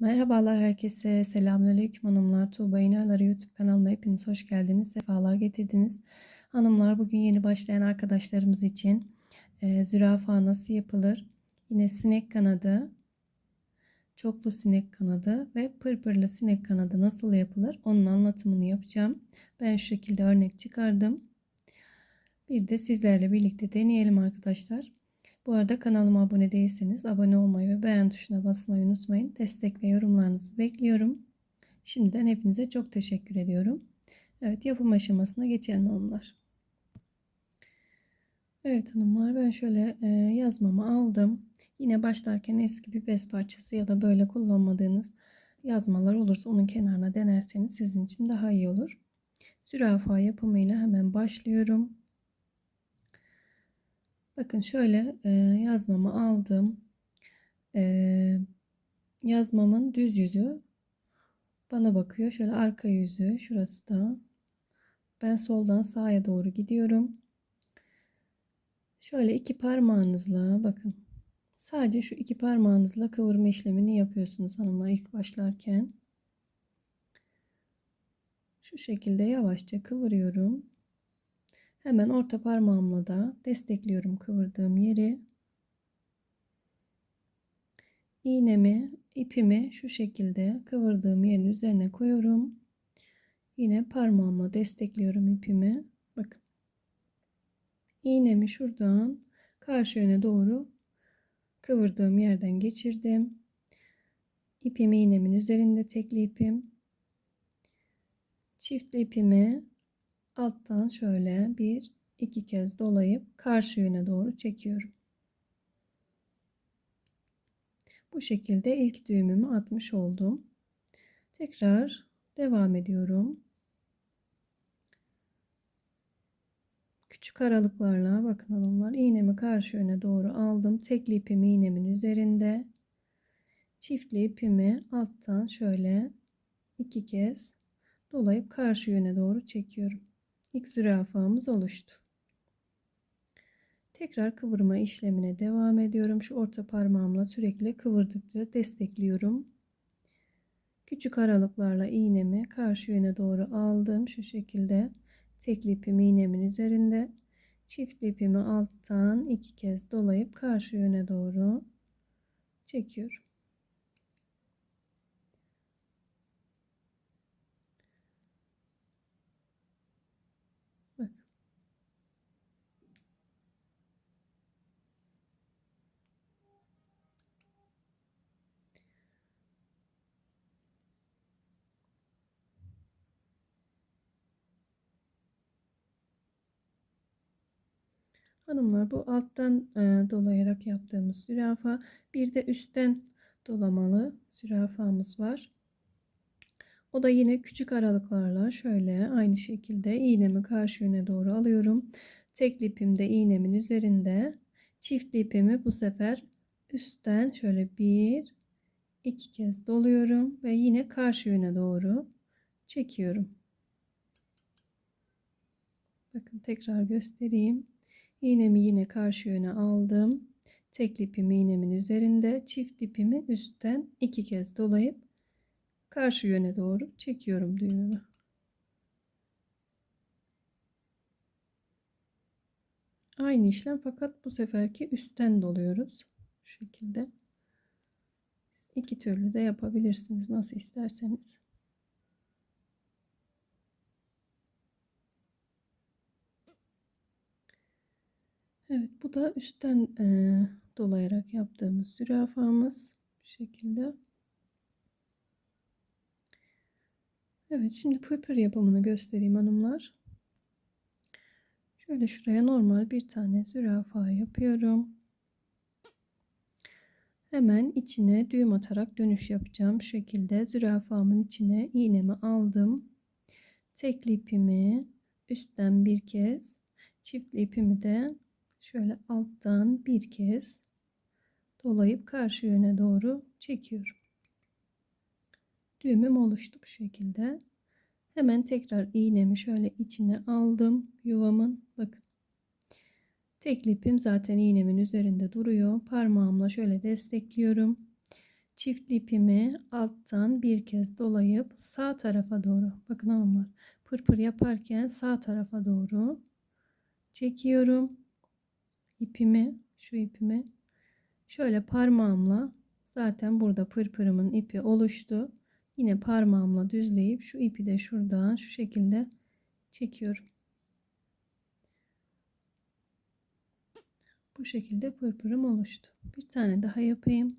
Merhabalar herkese. Selamünaleyküm hanımlar. Tuğba İnaları YouTube kanalıma hepiniz hoş geldiniz. Sefalar getirdiniz. Hanımlar bugün yeni başlayan arkadaşlarımız için e, zürafa nasıl yapılır? Yine sinek kanadı, çoklu sinek kanadı ve pırpırlı sinek kanadı nasıl yapılır? Onun anlatımını yapacağım. Ben şu şekilde örnek çıkardım. Bir de sizlerle birlikte deneyelim arkadaşlar. Bu arada kanalıma abone değilseniz abone olmayı ve beğen tuşuna basmayı unutmayın. Destek ve yorumlarınızı bekliyorum. Şimdiden hepinize çok teşekkür ediyorum. Evet yapım aşamasına geçelim hanımlar. Evet hanımlar ben şöyle e, yazmamı aldım. Yine başlarken eski bir bez parçası ya da böyle kullanmadığınız yazmalar olursa onun kenarına denerseniz sizin için daha iyi olur. Zürafa yapımıyla hemen başlıyorum. Bakın şöyle e, yazmamı aldım. E, yazmamın düz yüzü bana bakıyor. Şöyle arka yüzü şurası da. Ben soldan sağa doğru gidiyorum. Şöyle iki parmağınızla bakın. Sadece şu iki parmağınızla kıvırma işlemini yapıyorsunuz hanımlar ilk başlarken. Şu şekilde yavaşça kıvırıyorum. Hemen orta parmağımla da destekliyorum kıvırdığım yeri. İğnemi, ipimi şu şekilde kıvırdığım yerin üzerine koyuyorum. Yine parmağımla destekliyorum ipimi. Bakın. İğnemi şuradan karşı yöne doğru kıvırdığım yerden geçirdim. İpimi iğnemin üzerinde tekli ipim. Çiftli ipimi alttan şöyle bir iki kez dolayıp karşı yöne doğru çekiyorum. Bu şekilde ilk düğümümü atmış oldum. Tekrar devam ediyorum. Küçük aralıklarla bakın hanımlar iğnemi karşı yöne doğru aldım. Tekli ipimi iğnemin üzerinde. Çiftli ipimi alttan şöyle iki kez dolayıp karşı yöne doğru çekiyorum ilk zürafamız oluştu. Tekrar kıvırma işlemine devam ediyorum. Şu orta parmağımla sürekli kıvırdıkça destekliyorum. Küçük aralıklarla iğnemi karşı yöne doğru aldım. Şu şekilde tekli ipimi iğnemin üzerinde. Çift ipimi alttan iki kez dolayıp karşı yöne doğru çekiyorum. Hanımlar bu alttan e, dolayarak yaptığımız zürafa. Bir de üstten dolamalı zürafamız var. O da yine küçük aralıklarla şöyle aynı şekilde iğnemi karşı yöne doğru alıyorum. Tek ipim de iğnemin üzerinde. Çift ipimi bu sefer üstten şöyle bir iki kez doluyorum ve yine karşı yöne doğru çekiyorum. Bakın tekrar göstereyim. İğnemi yine karşı yöne aldım. Tek ipimi iğnemin üzerinde, çift ipimi üstten iki kez dolayıp karşı yöne doğru çekiyorum düğümümü. Aynı işlem fakat bu seferki üstten doluyoruz. Şu şekilde. İki türlü de yapabilirsiniz nasıl isterseniz. Evet bu da üstten e, dolayarak yaptığımız zürafamız. Bu şekilde. Evet şimdi pırpır yapımını göstereyim hanımlar. Şöyle şuraya normal bir tane zürafa yapıyorum. Hemen içine düğüm atarak dönüş yapacağım. Şu şekilde zürafamın içine iğnemi aldım. Tekli ipimi üstten bir kez, çiftli ipimi de şöyle alttan bir kez dolayıp karşı yöne doğru çekiyorum. Düğümüm oluştu bu şekilde. Hemen tekrar iğnemi şöyle içine aldım yuvamın. Bakın. Tekli ipim zaten iğnemin üzerinde duruyor. Parmağımla şöyle destekliyorum. çift ipimi alttan bir kez dolayıp sağ tarafa doğru bakın hanımlar pırpır yaparken sağ tarafa doğru çekiyorum ipimi şu ipimi şöyle parmağımla zaten burada pırpırımın ipi oluştu. Yine parmağımla düzleyip şu ipi de şuradan şu şekilde çekiyorum. Bu şekilde pırpırım oluştu. Bir tane daha yapayım.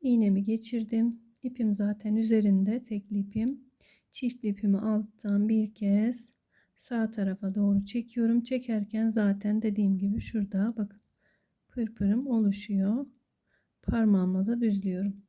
İğnemi geçirdim. İpim zaten üzerinde tekli ipim. Çift ipimi alttan bir kez sağ tarafa doğru çekiyorum. Çekerken zaten dediğim gibi şurada bakın pırpırım oluşuyor. Parmağımla da düzlüyorum.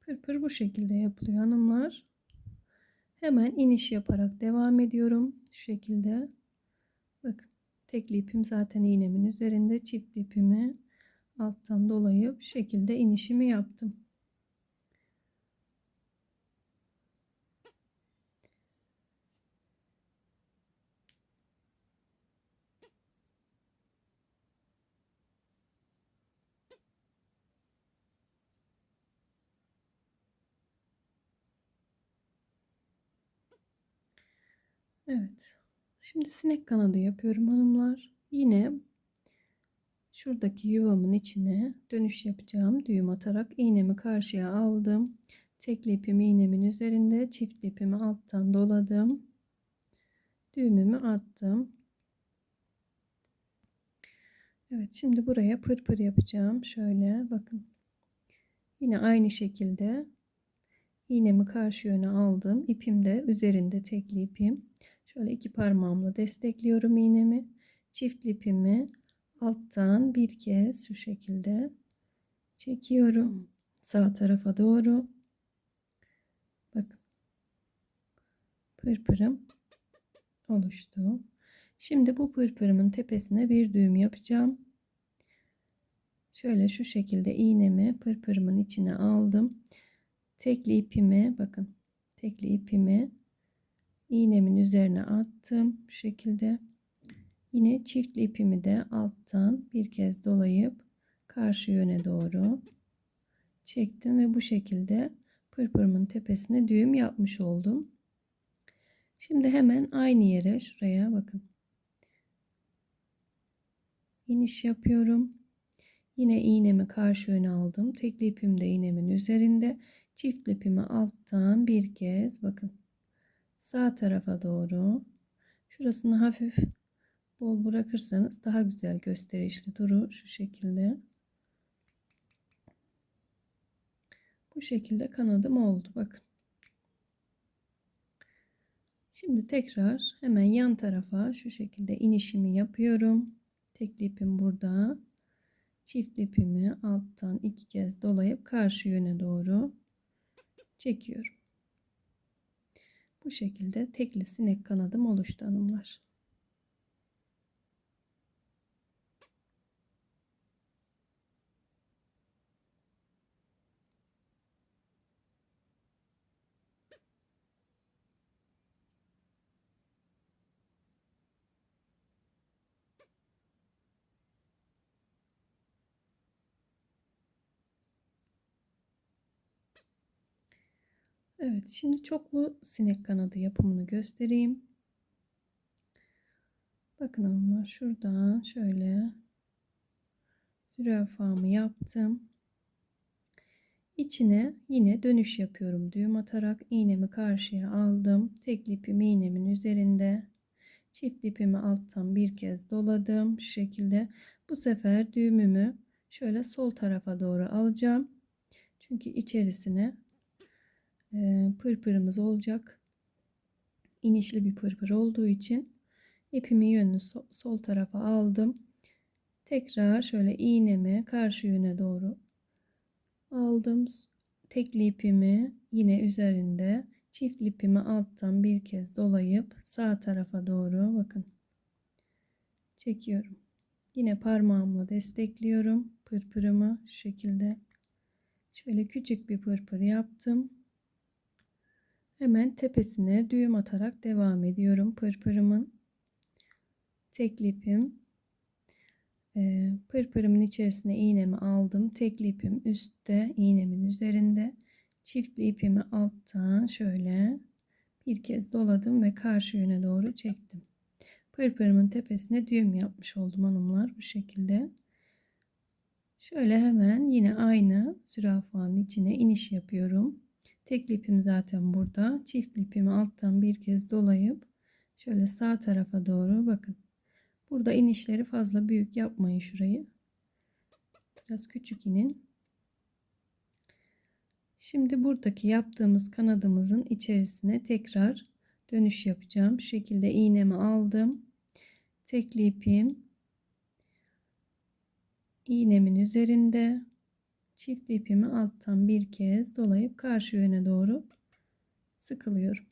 Pırpır bu şekilde yapılıyor hanımlar. Hemen iniş yaparak devam ediyorum. Şu şekilde. Bakın tekli ipim zaten iğnemin üzerinde. Çift ipimi alttan dolayıp şekilde inişimi yaptım. Evet. Şimdi sinek kanadı yapıyorum hanımlar. Yine şuradaki yuvamın içine dönüş yapacağım. Düğüm atarak iğnemi karşıya aldım. Tekli ipimi iğnemin üzerinde, çift ipimi alttan doladım. Düğümümü attım. Evet, şimdi buraya pırpır yapacağım. Şöyle bakın. Yine aynı şekilde iğnemi karşı yöne aldım. İpim de üzerinde tekli ipim. Şöyle iki parmağımla destekliyorum iğnemi. Çift ipimi alttan bir kez şu şekilde çekiyorum. Sağ tarafa doğru. Bakın. Pırpırım oluştu. Şimdi bu pırpırımın tepesine bir düğüm yapacağım. Şöyle şu şekilde iğnemi pırpırımın içine aldım. Tekli ipimi bakın tekli ipimi iğnemin üzerine attım bu şekilde. Yine çift ipimi de alttan bir kez dolayıp karşı yöne doğru çektim ve bu şekilde pırpırımın tepesine düğüm yapmış oldum. Şimdi hemen aynı yere şuraya bakın. iniş yapıyorum. Yine iğnemi karşı yöne aldım. Tekli ipim de iğnemin üzerinde. Çift ipimi alttan bir kez bakın sağ tarafa doğru. Şurasını hafif bol bırakırsanız daha güzel gösterişli durur şu şekilde. Bu şekilde kanadım oldu bakın. Şimdi tekrar hemen yan tarafa şu şekilde inişimi yapıyorum. Tek ipim burada. Çift ipimi alttan iki kez dolayıp karşı yöne doğru çekiyorum bu şekilde tekli sinek kanadım oluştu hanımlar. Evet, şimdi çoklu sinek kanadı yapımını göstereyim. Bakın hanımlar şuradan şöyle zürafamı yaptım. İçine yine dönüş yapıyorum. Düğüm atarak iğnemi karşıya aldım. Tek ipimi iğnemin üzerinde. Çift ipimi alttan bir kez doladım. Şu şekilde. Bu sefer düğümümü şöyle sol tarafa doğru alacağım. Çünkü içerisine pırpırımız olacak. İnişli bir pırpır olduğu için ipimi yönünü sol tarafa aldım. Tekrar şöyle iğnemi karşı yöne doğru aldım. Tekli ipimi yine üzerinde çift ipimi alttan bir kez dolayıp sağ tarafa doğru bakın çekiyorum. Yine parmağımla destekliyorum pırpırımı şu şekilde. Şöyle küçük bir pırpır yaptım. Hemen tepesine düğüm atarak devam ediyorum pırpırımın. Tekli ipim. Ee, pırpırımın içerisine iğnemi aldım. Tekli ipim üstte, iğnemin üzerinde. Çiftli ipimi alttan şöyle bir kez doladım ve karşı yöne doğru çektim. Pırpırımın tepesine düğüm yapmış oldum hanımlar bu şekilde. Şöyle hemen yine aynı zürafanın içine iniş yapıyorum. Tekli ipim zaten burada. Çift ipimi alttan bir kez dolayıp şöyle sağ tarafa doğru bakın. Burada inişleri fazla büyük yapmayın şurayı. Biraz küçük inin. Şimdi buradaki yaptığımız kanadımızın içerisine tekrar dönüş yapacağım. Şu şekilde iğnemi aldım. Tekli ipim iğnemin üzerinde çift ipimi alttan bir kez dolayıp karşı yöne doğru sıkılıyorum.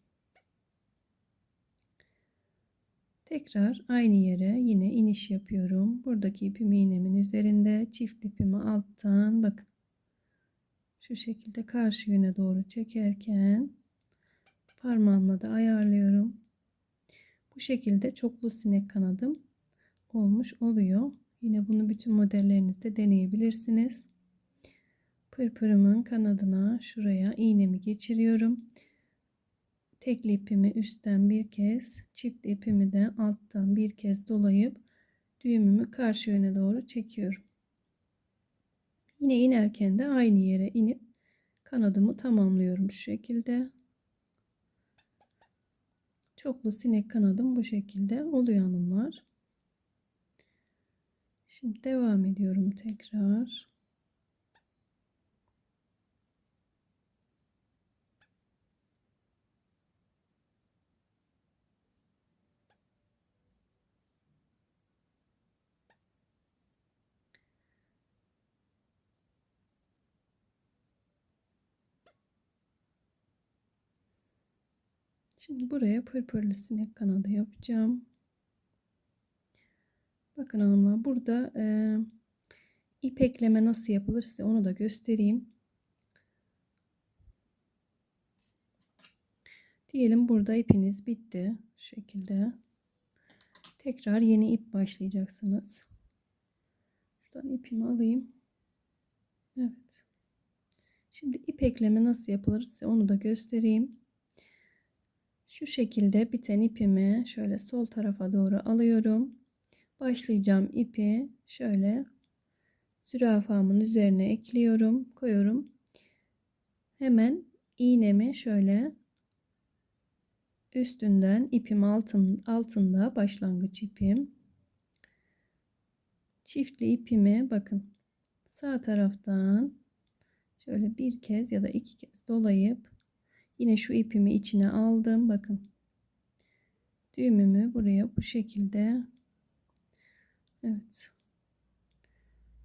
Tekrar aynı yere yine iniş yapıyorum. Buradaki ipimi iğnemin üzerinde çift ipimi alttan bakın. Şu şekilde karşı yöne doğru çekerken parmağımla da ayarlıyorum. Bu şekilde çoklu sinek kanadım olmuş oluyor. Yine bunu bütün modellerinizde deneyebilirsiniz. Pırpırımın kanadına şuraya iğnemi geçiriyorum. Tekli ipimi üstten bir kez, çift ipimi de alttan bir kez dolayıp düğümümü karşı yöne doğru çekiyorum. Yine inerken de aynı yere inip kanadımı tamamlıyorum şu şekilde. Çoklu sinek kanadım bu şekilde oluyor hanımlar. Şimdi devam ediyorum tekrar. Şimdi buraya pırpırlı sinek kanadı yapacağım. Bakın hanımlar burada e, ip nasıl yapılır size onu da göstereyim. Diyelim burada ipiniz bitti. Şu şekilde. Tekrar yeni ip başlayacaksınız. Şuradan ipimi alayım. Evet. Şimdi ip ekleme nasıl yapılır size onu da göstereyim. Şu şekilde biten ipimi şöyle sol tarafa doğru alıyorum. Başlayacağım ipi şöyle zürafamın üzerine ekliyorum, koyuyorum. Hemen iğnemi şöyle üstünden ipim altın, altında başlangıç ipim. Çiftli ipimi bakın sağ taraftan şöyle bir kez ya da iki kez dolayıp Yine şu ipimi içine aldım. Bakın. Düğümümü buraya bu şekilde. Evet.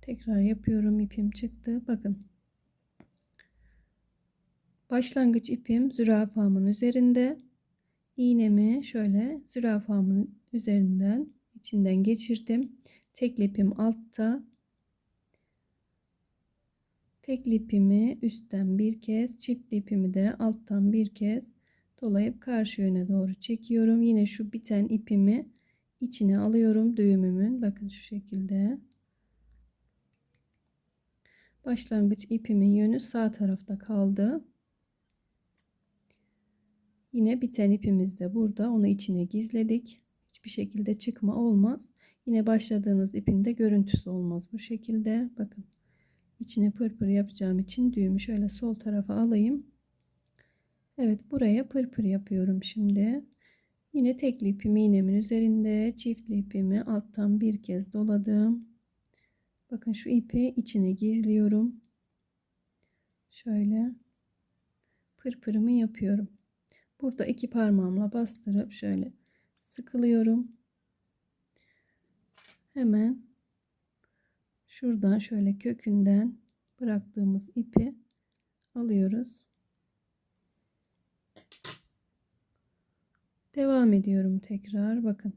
Tekrar yapıyorum. ipim çıktı. Bakın. Başlangıç ipim zürafamın üzerinde. İğnemi şöyle zürafamın üzerinden içinden geçirdim. Tek ipim altta. Tek ipimi üstten bir kez, çift ipimi de alttan bir kez dolayıp karşı yöne doğru çekiyorum. Yine şu biten ipimi içine alıyorum düğümümün. Bakın şu şekilde. Başlangıç ipimin yönü sağ tarafta kaldı. Yine biten ipimiz de burada. Onu içine gizledik. Hiçbir şekilde çıkma olmaz. Yine başladığınız ipin de görüntüsü olmaz bu şekilde. Bakın içine pırpır yapacağım için düğümü şöyle sol tarafa alayım. Evet buraya pırpır yapıyorum şimdi. Yine tekli ipimi iğnemin üzerinde çiftli ipimi alttan bir kez doladım. Bakın şu ipi içine gizliyorum. Şöyle pırpırımı yapıyorum. Burada iki parmağımla bastırıp şöyle sıkılıyorum. Hemen şuradan şöyle kökünden bıraktığımız ipi alıyoruz. Devam ediyorum tekrar. Bakın.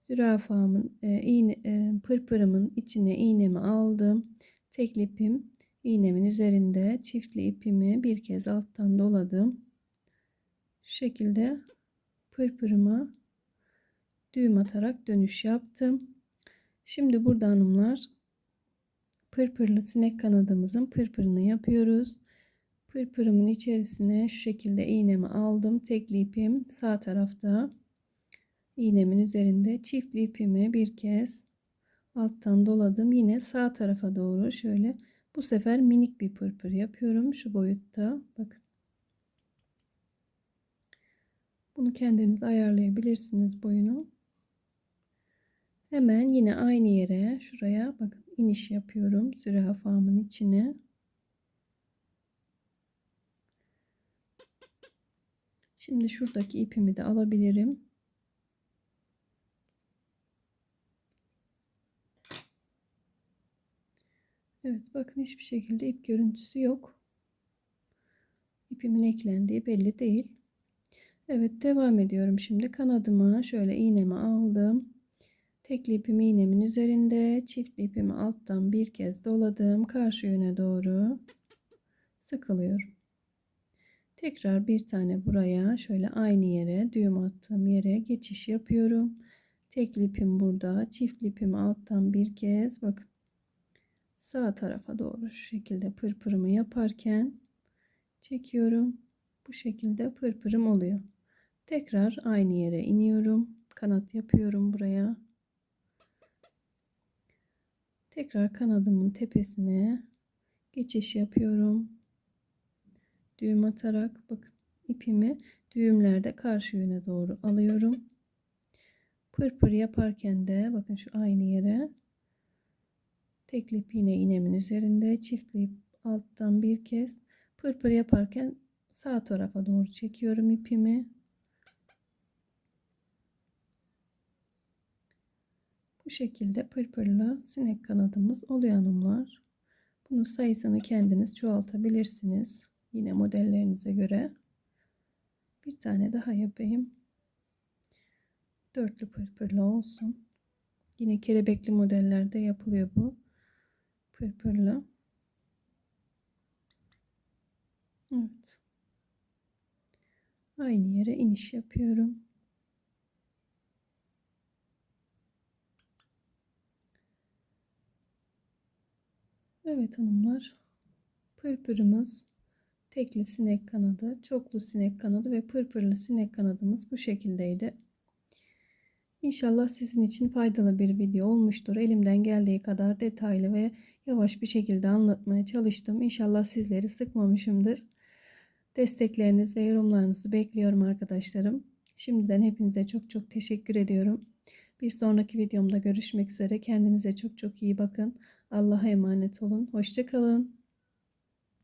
Zürafamın e, iğne, e, pırpırımın içine iğnemi aldım. Tekli ipim iğnemin üzerinde çiftli ipimi bir kez alttan doladım. Şu şekilde pırpırıma düğüm atarak dönüş yaptım. Şimdi burada hanımlar pırpırlı sinek kanadımızın pırpırını yapıyoruz. Pırpırımın içerisine şu şekilde iğnemi aldım. Tekli ipim sağ tarafta. iğnemin üzerinde çiftli ipimi bir kez alttan doladım. Yine sağ tarafa doğru şöyle bu sefer minik bir pırpır yapıyorum şu boyutta. Bakın. Bunu kendiniz ayarlayabilirsiniz boyunu. Hemen yine aynı yere şuraya bakın iniş yapıyorum zürafamın içine. Şimdi şuradaki ipimi de alabilirim. Evet bakın hiçbir şekilde ip görüntüsü yok. İpimin eklendiği belli değil. Evet devam ediyorum şimdi kanadıma şöyle iğnemi aldım. Tekli ipimi iğnemin üzerinde çiftli ipimi alttan bir kez doladım. Karşı yöne doğru sıkılıyorum. Tekrar bir tane buraya şöyle aynı yere düğüm attığım yere geçiş yapıyorum. Tekli ipim burada. Çiftli ipimi alttan bir kez bakın sağ tarafa doğru şu şekilde pırpırımı yaparken çekiyorum. Bu şekilde pırpırım oluyor. Tekrar aynı yere iniyorum. Kanat yapıyorum buraya. Tekrar kanadımın tepesine geçiş yapıyorum. Düğüm atarak bakın ipimi düğümlerde karşı yöne doğru alıyorum. Pırpır yaparken de bakın şu aynı yere tekli ip yine iğnemin üzerinde çiftli ip alttan bir kez pırpır yaparken sağ tarafa doğru çekiyorum ipimi. Bu şekilde pırpırlı sinek kanadımız oluyor hanımlar. Bunun sayısını kendiniz çoğaltabilirsiniz. Yine modellerinize göre. Bir tane daha yapayım. Dörtlü pırpırlı olsun. Yine kelebekli modellerde yapılıyor bu. Pırpırlı. Evet. Aynı yere iniş yapıyorum. Evet hanımlar. Pırpırımız tekli sinek kanadı, çoklu sinek kanadı ve pırpırlı sinek kanadımız bu şekildeydi. İnşallah sizin için faydalı bir video olmuştur. Elimden geldiği kadar detaylı ve yavaş bir şekilde anlatmaya çalıştım. İnşallah sizleri sıkmamışımdır. Destekleriniz ve yorumlarınızı bekliyorum arkadaşlarım. Şimdiden hepinize çok çok teşekkür ediyorum. Bir sonraki videomda görüşmek üzere. Kendinize çok çok iyi bakın. Allah'a emanet olun. Hoşçakalın.